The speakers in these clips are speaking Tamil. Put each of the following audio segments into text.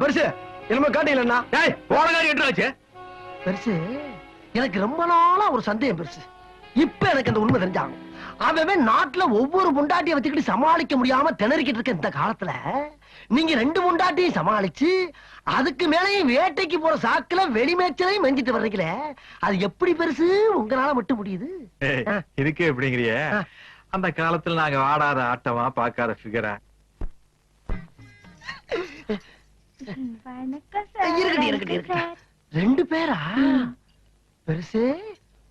பெருசு. என்னமோ காட்டீங்களா டேய் ஓலகாரி எட்டாச்சு பெருசு எனக்கு ரொம்ப நாளா ஒரு சந்தேகம் பெருசு. இப்ப எனக்கு அந்த உண்மை தெரிஞ்சாகும் அவன் நாட்டுல ஒவ்வொரு முண்டாட்டியை வச்சுக்கிட்டு சமாளிக்க முடியாம திணறிக்கிட்டு இருக்க இந்த காலத்துல. நீங்க ரெண்டு முண்டாட்டியும் சமாளிச்சு அதுக்கு மேலேயும் வேட்டைக்கு போற சாக்குல வெளிமேச்சலையும் மெஞ்சிட்டு வர்றீங்களே. அது எப்படி பெருசு? உங்களால மட்டும் முடியுது. ஆ. இதுக்கு எப்படிங்கிறிய. அந்த காலத்துல நாங்க ஆடாத ஆட்டமா இருக்கட்டும் இருக்கட்டும் ரெண்டு பேரா? பெருசு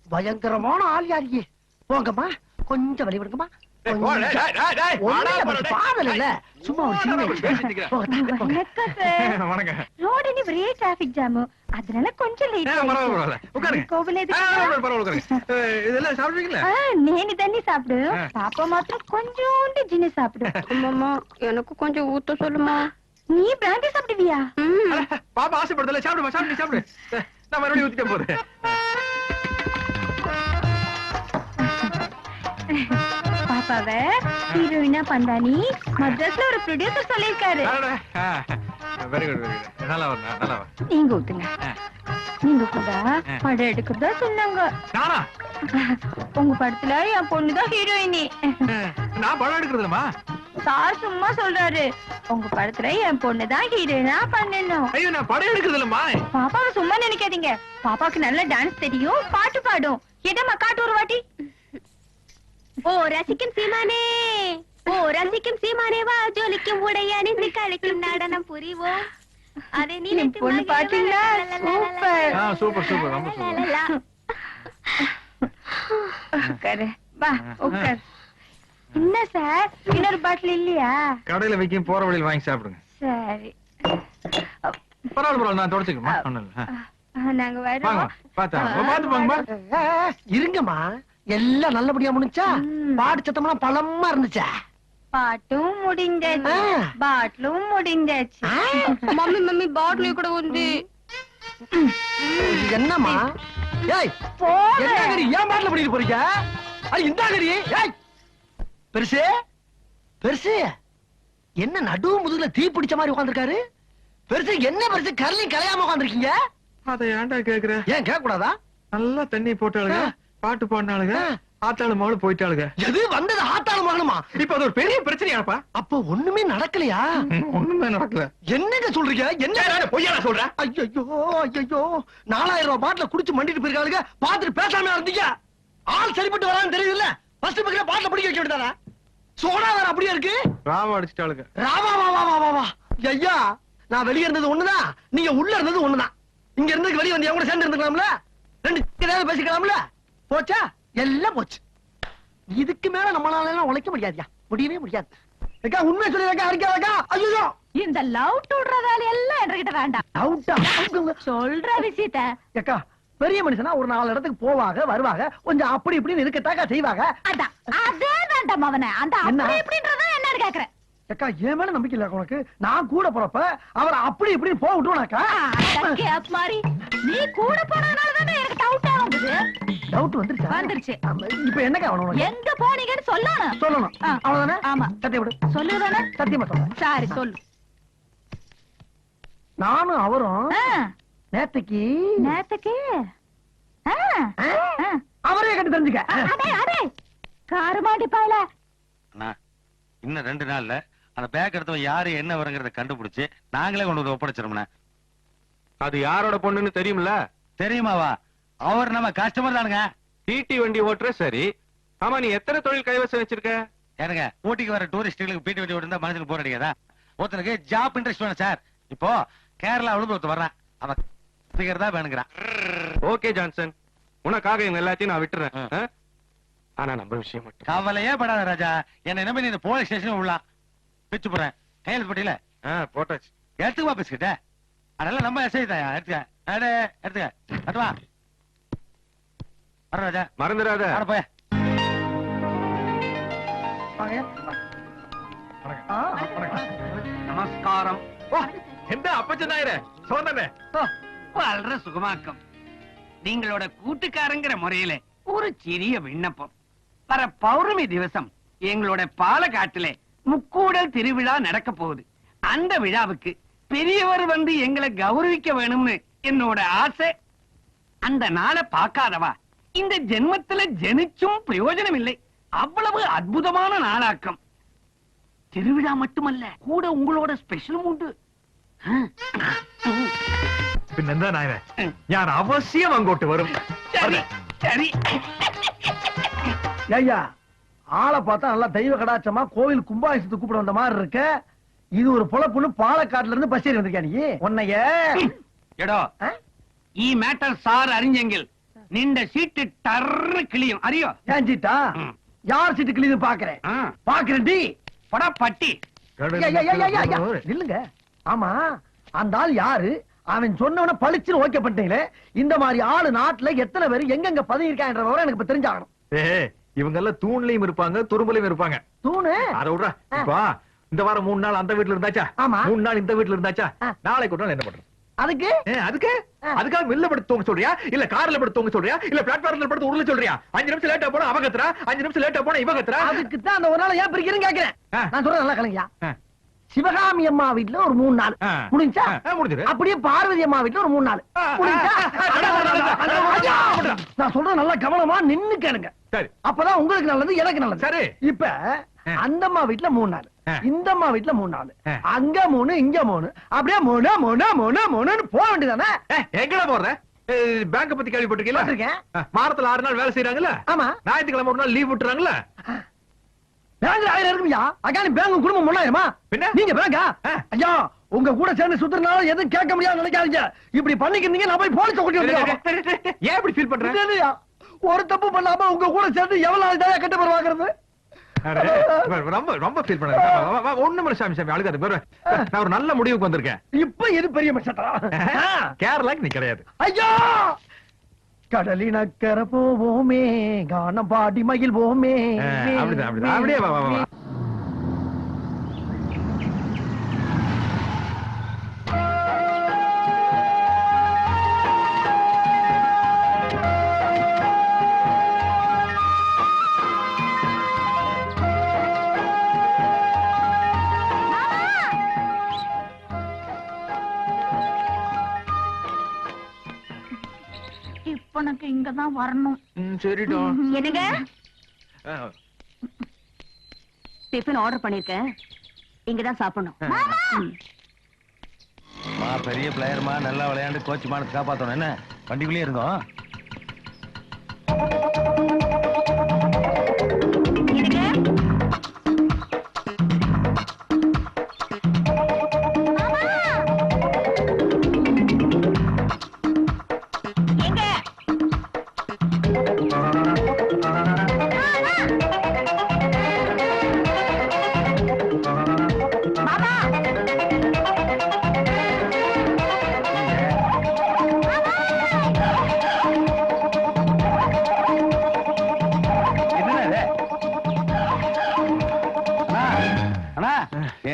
பயங்கரமான ஆள் யாரியே போங்கம்மா. கொஞ்சம் வழி விடுங்கம்மா. சும்மா ஒரு சின்ன விஷயம். போங்க, போங்க. வணக்கம் சார் வணக்கம் ரோடு இனி ஒரே டிராபிக் ஜாமு அதனால கொஞ்சம் லேட் பரவாயில்ல. உட்காருங்க. கோவில் பரவாயில்ல, பரவாயில்ல, இதெல்லாம் சாப்பிடுவீங்களா? தண்ணி சாப்பிடு. பாப்பா மாத்திரம் கொஞ்சோண்டு ஜின்னு சாப்பிடு. அம்மாமா எனக்கு கொஞ்சம் ஊத்த சொல்லுமா? நீ பிராண்டி சாப்பிடுவியா? பாப்பா ஆசைப்படுதல சாப்பிடுமா சாப்பிடு சாப்பிடு. நான் மறுபடியும் ஊத்திட்டேன் போது. பாப்பாவ? ஹீரோயினா பந்தானி மദ്രാஸ்ல ஒரு ப்ரொடியூசர் சொல்லிருக்காரு வெரி குட் வெரி குட் நல்லா வரும் நல்லா நீங்க ஊத்துங்க. நீங்க கூட படம் எடுக்கிறதா சொன்னாங்க நானா? உங்க படத்துல என் பொண்ணுதான் ஹீரோயினி. நான் படம் எடுக்கிறதுலமா சார் சும்மா சொல்றாரு. உங்க படத்துல என் பொண்ணுதான் ஹீரோயினா பண்ணணும். ஐயோ நான் படம் எடுக்கிறது இல்லம்மா பாப்பாவை சும்மா நினைக்காதீங்க. பாப்பாக்கு நல்ல டான்ஸ் தெரியும் பாட்டு பாடும். என்னம்மா காட்டு ஒரு வாட்டி? ரசிக்கும் சீமானே ஓ ரசிக்கும் சீமானே வா ஜொலிக்கும் உடை அணிந்து கழிக்கும் நடனம் புரிவோம் அதை நீ பொண்ணு பாத்தீங்களா? சூப்பர். சூப்பர் சூப்பர் ரொம்ப சூப்பர் வா உட்கார் என்ன சார் இன்னொரு பாட்டில் இல்லையா கடையில வைக்கும் போற வழியில் வாங்கி சாப்பிடுங்க சரி பரவாயில்ல பரவாயில்ல நான் தொடச்சுக்கமா நாங்க வரோம் பாத்தா பாத்து போங்கம்மா இருங்கம்மா எல்லாம் நல்லபடியா முடிஞ்சா பாட்டு சத்தம்லாம் பழமா இருந்துச்சா? பாட்டும் முடிஞ்சாச்சு. பாட்டிலும் முடிஞ்சாச்சு. மம்மி மம்மி பாட்டிலையும் கூட வந்து என்னம்மா? ஏய் என்னங்கறி ஏன் பாட்டில பிடிக்க போறீங்க? அட இந்தாங்கறி ஏய். பெருசு பெருசு. என்ன நடுவு முதுகுல தீ பிடிச்ச மாதிரி உட்கார்ந்திருக்காரு? பெருசு என்ன பெருசு? கரலையும் கலையாம உட்கார்ந்திருக்கீங்க? அதை ஏன்டா கேக்குற? ஏன் கேட்க கூடாதா நல்லா தண்ணி போட்டு பாட்டு பாடினாளுங்க. ஆத்தாளு மகளும் போயிட்டாளுங்க. எது வந்தது ஆத்தாளு மகனுமா? இப்ப அது ஒரு பெரிய பிரச்சனையாப்பா. அப்ப ஒண்ணுமே நடக்கலையா? ஒண்ணுமே நடக்கல. என்னங்க சொல்றீங்க? என்ன? பொய்யா சொல்ற ஐயோ ஐயோ நாலாயிரம் ரூபாய் பாட்டில குடிச்சு மண்டிட்டு போயிருக்காளுங்க. பாத்துட்டு பேசாம இருந்தீங்க. ஆள் சரிப்பட்டு வரான்னு தெரியுதுல்ல. ஃபர்ஸ்ட் பக்கத்துல பாட்டில பிடிக்க வைக்க விட்டாரா சோடா வேற அப்படியே இருக்கு. ராவ அடிச்சிட்டாளுங்க. ராவா வா வா வா வா ஐயா நான் வெளிய இருந்தது ஒண்ணுதான் நீங்க உள்ள இருந்தது ஒண்ணுதான் இங்க இருந்ததுக்கு வெளிய வந்து கூட சேர்ந்து இருந்துக்கலாம்ல? ரெண்டு ஏதாவது பேசிக்கலாம்ல? போச்சா? எல்லாம் போச்சு. இதுக்கு மேல நம்மளால எல்லாம் உழைக்க முடியாதுயா? முடியவே முடியாது. அக்கா உண்மை சொல்லிருக்கா அடிக்காதக்கா ஐயோ இந்த லவ் விடுற வேலையெல்லாம் என்கிட்ட வேண்டாம். அவுட்டா சொல்ற விஷயத்த. அக்கா பெரிய மனுஷனா ஒரு நாலு இடத்துக்கு போவாங்க வருவாங்க கொஞ்சம் அப்படி இப்படின்னு இருக்கத்தாக்கா செய்வாங்க அதான். அதே வேண்டாம் அவனை. அந்த என்ன? அப்படி இப்படின்றத என்னன்னு கேக்குறேன். அக்கா என் மேல நம்பிக்கை இல்ல உனக்கு? நான் கூட போறப்ப அவர் அப்படி இப்படின்னு போக விட்டுருவானாக்கா கேப் மாதிரி நீ கூட போனதுனால தானே எனக்கு டவுட்டா வந்தது டவுட் வந்துருச்சா? வந்துருச்சு. ஆமா, இப்ப என்னக்கா வேணும் உனக்கு? எங்க போனீங்கன்னு சொல்லணும். சொல்லணும். ஆ. அவ்வளவுதானே? ஆமா. சத்தியம் விடு. சொல்லுதானே? சத்தியமா சொல்றேன். சரி சொல்லு. நானும் அவரும் நேத்துக்கு நேத்துக்கு. அவரே கண்டு தெரிஞ்சுக்க. அடே அடே. காரமாடி பாயல. அண்ணா இன்னும் ரெண்டு நாள்ல அந்த பேக் எடுத்தவன் யாரு என்ன வருங்கிறத கண்டுபிடிச்சு நாங்களே கொண்டு வந்து ஒப்படைச்சிருமண்ணே அது யாரோட பொண்ணுன்னு தெரியும்ல? தெரியுமாவா? அவர் நம்ம கஸ்டமர் தானுங்க. டிடி வண்டி ஓட்டுற சரி. ஆமா நீ எத்தனை தொழில் கைவசம் வச்சிருக்க? ஏனுங்க ஊட்டிக்கு வர டூரிஸ்டுகளுக்கு பீட்டு வண்டி ஓட்டுந்தா மனசுக்கு போர் அடிக்காதா? ஒருத்தனுக்கு ஜாப் இன்ட்ரெஸ்ட் வேணும் சார் இப்போ கேரளாவிலிருந்து ஒருத்தர் வர்றான். அவன் ஸ்பீக்கர் தான் வேணுங்கிறான். Okay Johnson. உனக்காக இவங்க எல்லாத்தையும் நான் விட்டுறேன்? ஆனா நம்ம விஷயம் மட்டும். கவலையே படாத ராஜா. என்ன நம்பி நீ இந்த போலீஸ் ஸ்டேஷன் விடலாம் பிச்சு போறேன் கையில் போட்டியில. ஆ, போட்டாச்சு. எடுத்துக்குவா பிஸ்கிட்ட அதெல்லாம் நம்ம எஸ்ஐ தான் எடுத்துக்க. அடே எடுத்துக்க. எடுத்து வா வர ராஜா மறந்துடாத வர போய ஆ, வணக்கம். நமஸ்காரம். என்ன அப்பச்சன் நாயரே? சோதனை வாழ்ற சுகமாக்கம். நீங்களோட கூட்டுக்காரங்கிற முறையில ஒரு சிறிய விண்ணப்பம். வர பௌர்ணமி திவசம் எங்களோட பாலக்காட்டுல முக்கூடல் திருவிழா நடக்க போகுது. அந்த விழாவுக்கு பெரியவர் வந்து எங்களை கௌரவிக்க வேணும்னு என்னோட ஆசை. அந்த நாளை பார்க்காதவா? இந்த ஜென்மத்துல ஜெனிச்சும் பிரயோஜனம் இல்லை அவ்வளவு அற்புதமான நாளாக்கம். திருவிழா மட்டுமல்ல கூட உங்களோட ஸ்பெஷலும் உண்டு. பின்னெந்தா அவசியம் அங்கோட்டு வரும்? சரி சரி. ஐயா ஆளை பார்த்தா நல்லா தெய்வ கடாச்சமா கோவில் கும்பாபிஷத்து கூப்பிட வந்த மாதிரி இருக்க. இது ஒரு பொழப்புன்னு பாலக்காட்டுல இருந்து பஸ் ஏறி நீ? உன்னைய. எடோ ஈ மேட்டர் சார் அறிஞங்கள் நின்ற சீட்டு டர் கிளியும் அறியோ? ஏன் சீட்டா யார் சீட்டு கிளியும் பாக்குறேன்? பாக்குறேன் டி. படா பட்டி. நில்லுங்க. ஆமா அந்த ஆள் யாரு? அவன் சொன்னவன பளிச்சுன்னு ஓகே இந்த மாதிரி ஆளு நாட்டுல எத்தனை பேர் எங்கெங்க பதவி இருக்கான்ற விவரம் எனக்கு இப்ப தெரிஞ்சாகணும். இவங்க எல்லாம் தூண்லயும் இருப்பாங்க துரும்புலயும் இருப்பாங்க. தூணு? அத விடுறா இந்த வாரம் மூணு நாள் அந்த வீட்டுல இருந்தாச்சா? மூணு நாள் இந்த வீட்டுல இருந்தாச்சா? நாளைக்கு கூட்டம் என்ன பண்றோம் அதுக்கு அதுக்கு. அதுக்காக மில்ல படுத்து தூங்க சொல்றியா இல்ல கார்ல படுத்து தூங்க சொல்றியா இல்ல பிளாட்ஃபார்ம்ல படுத்து உருள சொல்றியா அஞ்சு நிமிஷம் லேட்டா போனா அவ கத்துறா அஞ்சு நிமிஷம் லேட்டா போனா இவ கத்துறா அதுக்கு தான் அந்த ஒரு நாள் ஏன் பிரிக்கிறேன்னு கேக்குறேன். நான் சொல்றேன் நல்லா கலைஞா ஆ. சிவகாமி அம்மா வீட்டுல ஒரு மூணு நாள். முடிஞ்சா ஆ, முடிஞ்சிரு. அப்படியே பார்வதி அம்மா வீட்டுல ஒரு மூணு நாள் முடிஞ்சா. நான் சொல்றது நல்லா கவனமா நின்னு கேளுங்க சரி அப்பதான் உங்களுக்கு நல்லது எனக்கு நல்லது சரி. இப்ப. அந்த அம்மா வீட்டுல மூணு நாள். இந்த அம்மா வீட்டுல மூணு நாள். அங்க மூணு இங்க மூணு அப்படியே மூணு மூணு மூணு மூணுன்னு போக வேண்டியதானே எங்கடா போற பேங்க பத்தி கேள்விப்பட்டிருக்கீங்களா வாரத்துல ஆறு நாள் வேலை செய்யறாங்கல்ல ஆமா ஞாயிற்றுக்கிழமை ஒரு நாள் லீவ் விட்டுறாங்கல்ல பேங்க் ஆயிரம் இருக்குமியா அக்கானி பேங்க் குடும்பம் முன்னாயிரமா பின்ன? நீங்க பேங்கா. ஐயா உங்க கூட சேர்ந்து சுத்துறதுனால எதுவும் கேட்க முடியாது நினைக்காதீங்க இப்படி பண்ணிக்கிறீங்க நான் போய் போலீஸ் கொட்டி. ஏன் இப்படி ஃபீல் பண்ற இது என்னய்யா? ஒரு தப்பு பண்ணாம உங்க கூட சேர்ந்து எவ்வளவு நாள் தான் கட்ட பேர் வாங்குறது அடே, ரொம்ப ரொம்ப ஃபீல் பண்ண ஒண்ணு மணி சாமி சாமி அழுகாது. நான் ஒரு நல்ல முடிவுக்கு வந்திருக்கேன். இப்ப எது பெரிய மச்சட்டா கேரளாக்கு நீ கிடையாது. ஐயா! கடலினக்கர போவோமே கானம் பாடி மகிழ்வோமே. ஆ, அப்படிதான் அப்படிதான். அப்படியே எனக்கு இங்கதான் வரணும். சரிடா. என்னங்க? டிஃபன் ஆர்டர் பண்ணிருக்கேன். இங்கதான் சாப்பிடணும். பெரிய பிளேயர்மா நல்லா விளையாண்டு கோச் மானத்தை காப்பாத்தணும். என்ன? வண்டிக்குள்ளேயே இருந்தோம்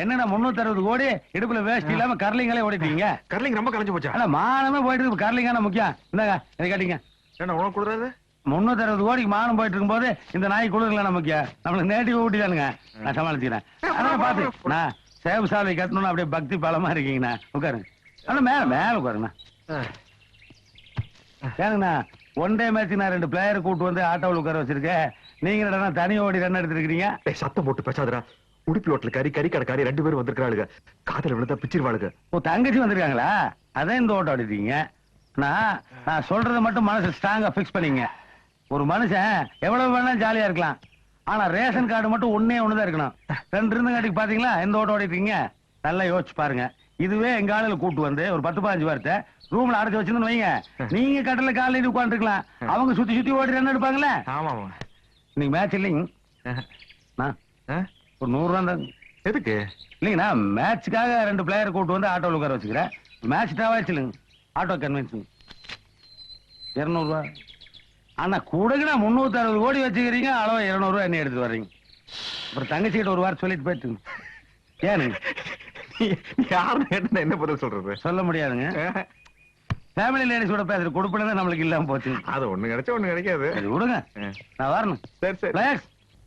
என்னண்ணா முன்னூத்தி அறுபது கோடி? இடுப்புல வேஸ்ட் இல்லாம கர்லிங்களே ஓடிட்டீங்க கர்லிங் ரொம்ப கலைஞ்சு போச்சா? ஆனா மானமே போயிட்டு இருக்கு. கர்லிங்கான முக்கியம்? இந்தாங்க இதை கேட்டீங்க. என்ன உனக்கு கொடுறாது முன்னூத்தி அறுபது கோடிக்கு மானம் போயிட்டு இருக்கும்போது இந்த நாய் குளிர்ல முக்கியம்? நம்மளுக்கு நேட்டிவ் ஊட்டி தானுங்க நான் சமாளிச்சுக்கிறேன். அதான் பாத்து நான் சேவு சாலை கட்டணும்னு அப்படியே பக்தி பலமா இருக்கீங்கண்ணா. உட்காருங்க. ஆனா மேல மேல உட்காருங்கண்ணா. ஏனுங்கண்ணா ஒன் டே மேட்ச் நான் ரெண்டு பிளேயர் கூட்டு வந்து ஆட்டோவில் உட்கார வச்சிருக்கேன். நீங்க தனி ஓடி ரன் எடுத்திருக்கீங்க சத்தம் போட்டு பேசாதடா. உடுப்பி ஹோட்டல் கறி கறி கடைக்காரி ரெண்டு பேரும் வந்திருக்காளுங்க காதல விழுந்தா பிச்சிருவாளுங்க. ஓ தங்கச்சி வந்திருக்காங்களா? அதான் இந்த ஓட்டம் ஆடிட்டீங்க. நான் நான் சொல்றதை மட்டும் மனசு ஸ்ட்ராங்கா ஃபிக்ஸ் பண்ணீங்க. ஒரு மனுஷன் எவ்வளவு வேணா ஜாலியா இருக்கலாம். ஆனா ரேஷன் கார்டு மட்டும் ஒண்ணே ஒண்ணுதான் இருக்கணும். ரெண்டு இருந்தங்காட்டிக்கு பாத்தீங்களா? எந்த ஓட்டம் ஓடிட்டீங்க நல்லா யோசிச்சு பாருங்க. இதுவே எங்க ஆளுல கூட்டு வந்து ஒரு பத்து பதினஞ்சு வாரத்தை ரூம்ல அடைச்சு வச்சிருந்து வைங்க. நீங்க கடல்ல காலையில உட்காந்துருக்கலாம் அவங்க சுத்தி சுத்தி ஓடி ரன் எடுப்பாங்களே ஆமா இன்னைக்கு மேட்ச் இல்லைங்க? ஒரு நூறு ரன் தான். எதுக்கு? இல்லைங்கண்ணா மேட்சுக்காக ரெண்டு பிளேயர் கூட்டு வந்து ஆட்டோவில் உட்கார வச்சுக்கிறேன். மேட்ச் தேவாச்சுலுங்க ஆட்டோ கன்வென்ஷன் இருநூறுவா ஆனா கூடங்கண்ணா முந்நூத்தி அறுபது கோடி வச்சுக்கிறீங்க அளவு இருநூறுவா என்ன எடுத்து வர்றீங்க? அப்புறம் தங்கச்சிக்கிட்ட ஒரு வாரம் சொல்லிட்டு போயிட்டுங்க ஏனுங்க யாருன்னு கேட்டா என்ன பதில் சொல்றது? சொல்ல முடியாதுங்க. ஃபேமிலி லேடிஸோட பேசுற கொடுப்பினா நம்மளுக்கு இல்லாம போச்சு. அது ஒண்ணு கிடைச்சா ஒண்ணு கிடைக்காது. விடுங்க. நான் வரணும். சரி சரி.